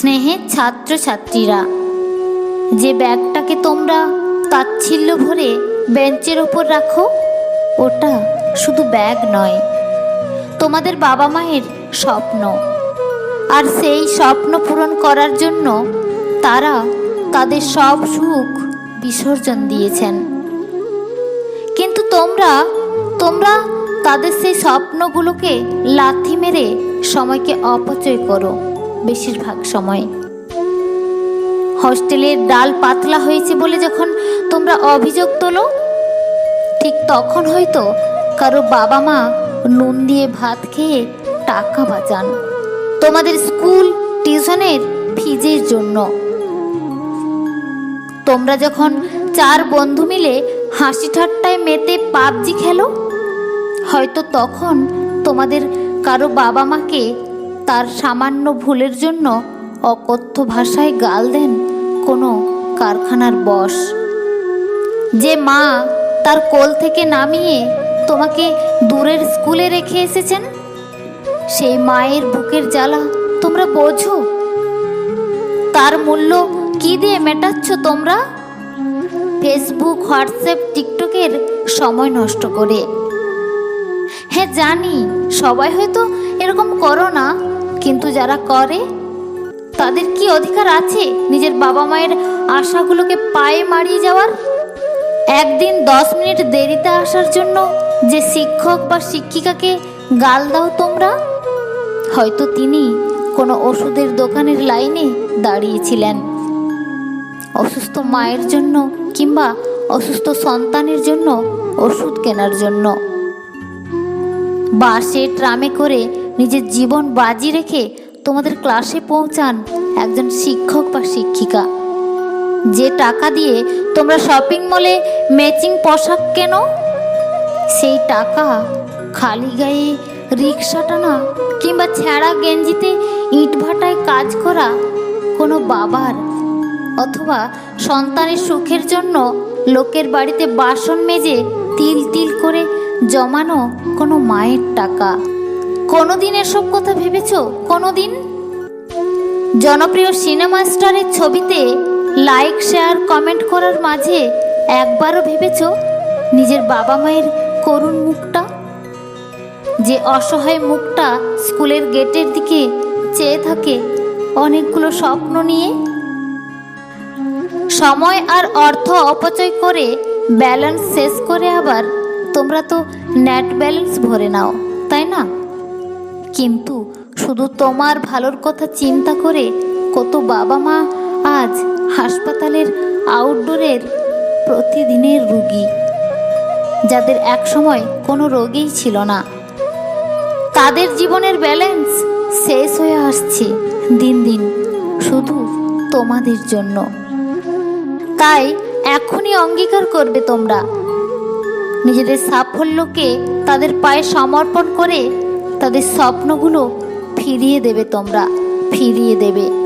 স্নেহের ছাত্রছাত্রীরা। যে ব্যাগটাকে তোমরা তাচ্ছিল্য ভরে বেঞ্চের ওপর রাখো, ওটা শুধু ব্যাগ নয়, তোমাদের বাবা মায়ের স্বপ্ন। আর সেই স্বপ্ন পূরণ করার জন্য তারা তাদের সব সুখ বিসর্জন দিয়েছেন। কিন্তু তোমরা তোমরা তাদের সেই স্বপ্নগুলোকে লাথি মেরে সময়কে অপচয় করো। বেশিরভাগ সময়। হস্টেলের ডাল পাতলা হয়েছে বলে যখন তোমরা অভিযোগ তোলো, ঠিক তখন হয়তো কারও বাবা মা নুন দিয়ে ভাত খেয়ে টাকা বাঁচান। তোমাদের স্কুল টিউশনের ফিজের জন্য। তোমরা যখন চার বন্ধু মিলে হাসি ঠাট্টায় মেতে পাবজি খেলো, হয়তো তখন তোমাদের কারও বাবা মাকে তার সামান্য ভুলের জন্য অকথ্য ভাষায় গাল দেন কোনো কারখানার বস। যে মা, তার কোল থেকে নামিয়ে তোমাকে দূরের স্কুলে রেখে এসেছেন? সেই মায়ের বুকের জ্বালা তোমরা বোঝো? তার মূল্য কি দিয়ে মেটাচ্ছ তোমরা? ফেসবুক, হোয়াটসঅ্যাপ, টিকটকের সময় নষ্ট করে। হ্যাঁ জানি, সবাই হয়তো এরকম করো না। কিন্তু যারা করে, তাদের কি অধিকার আছে নিজের বাবা মায়ের আশাগুলোকে পায়ে মারিয়ে যাওয়ার? একদিন দশ মিনিট দেরিতে আসার জন্য যে শিক্ষক বা শিক্ষিকাকে গাল দাও তোমরা, হয়তো তিনি কোনো ওষুধের দোকানের লাইনে দাঁড়িয়েছিলেন। অসুস্থ মায়ের জন্য কিংবা অসুস্থ সন্তানের জন্য ওষুধ কেনার জন্য। বাসে ট্রামে করে নিজের জীবন বাজি রেখে তোমাদের ক্লাসে পৌঁছান একজন শিক্ষক বা শিক্ষিকা। যে টাকা দিয়ে তোমরা শপিং মলে ম্যাচিং পোশাক কেন, সেই টাকা খালি গায়ে রিক্সা টানা কিংবা ছেঁড়া গেঞ্জিতে ইট ভাটায় কাজ করা কোনো বাবার অথবা সন্তানের সুখের জন্য লোকের বাড়িতে বাসন মেজে তিল তিল করে জমানো কোনো মায়ের টাকা। কোনোদিন এসব কথা ভেবেছ? কোনোদিন? জনপ্রিয় সিনেমা স্টারের ছবিতে লাইক, শেয়ার, কমেন্ট করার মাঝে একবারও ভেবেছ নিজের বাবা মায়ের করুণ মুখটা? যে অসহায় মুখটা স্কুলের গেটের দিকে চেয়ে থাকে অনেকগুলো স্বপ্ন নিয়ে? সময় আর অর্থ অপচয় করে ব্যালেন্স শেষ করে আবার তোমরা তো নেট ব্যালেন্স ভরে নাও, তাই না? কিন্তু শুধু তোমার ভালোর কথা চিন্তা করে কত বাবা মা আজ হাসপাতালের আউটডোরের প্রতিদিনের রুগী, যাদের একসময় কোনো রোগেই ছিল না। তাদের জীবনের ব্যালেন্স শেষ হয়ে আসছে দিন দিন, শুধু তোমাদের জন্য। তাই এখনই অঙ্গীকার করবে তোমরা। নিজেদের সাফল্যকে তাদের পায়ে সমর্পণ করে তাদের স্বপ্নগুলো ফিরিয়ে দেবে তোমরা ফিরিয়ে দেবে।